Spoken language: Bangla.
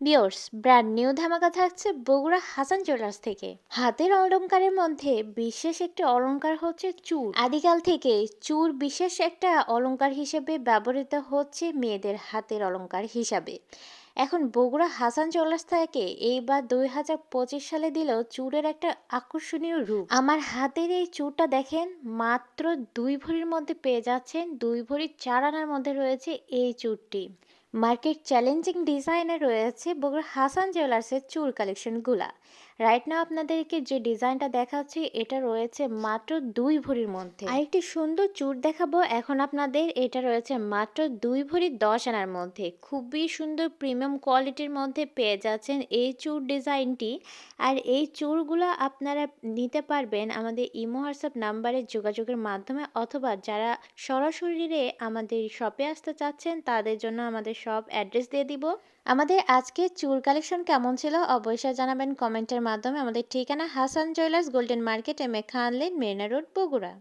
বিয়র্স ব্র্যান্ড নিউ ধামাকা থাকছে বগুড়া হাসান জুয়েলার্স থেকে। হাতের অলংকারের মধ্যে বিশেষ একটি অলংকার হচ্ছে চুর। আদিকাল থেকে চুর বিশেষ একটা অলংকার হিসেবে ব্যবহৃত হচ্ছে মেয়েদের হাতের অলংকার হিসাবে। এখন বগুড়া হাসান জুয়েলার্স থেকে এইবার দুই হাজার পঁচিশ সালে দিল চুরের একটা আকর্ষণীয় রূপ। আমার হাতের এই চুরটা দেখেন, মাত্র দুই ভরির মধ্যে পেয়ে যাচ্ছেন, দুই ভরির চার আনার মধ্যে রয়েছে এই চুরটি। মার্কেট চ্যালেঞ্জিং ডিজাইনে রয়েছে বগুড়া হাসান জুয়েলার্সের চুর কালেকশনগুলা। রাইট নাও আপনাদেরকে যে ডিজাইনটা দেখাচ্ছি, এটা রয়েছে মাত্র দুই ভরির মধ্যে। আরেকটি সুন্দর চুর দেখাবো। এখন আপনাদের এটা রয়েছে মাত্র দুই ভরি দশ আনার মধ্যে। খুবই সুন্দর প্রিমিয়াম কোয়ালিটির মধ্যে পেয়ে যাচ্ছেন এই চুর ডিজাইনটি। আর এই চুরগুলো আপনারা নিতে পারবেন আমাদের ইমো, হোয়াটসঅ্যাপ নাম্বারে যোগাযোগের মাধ্যমে, অথবা যারা সরাসরি আমাদের শপে আসতে চাচ্ছেন, তাদের জন্য আমাদের শপ অ্যাড্রেস দিয়ে দিব। আমাদের আজকে চুল কালেকশন কেমন ছিল অবশ্যই জানাবেন কমেন্টের মাধ্যমে। আমাদের ঠিকানা Hasan jewellers golden market M A Khan lane, Marina road, Bogura.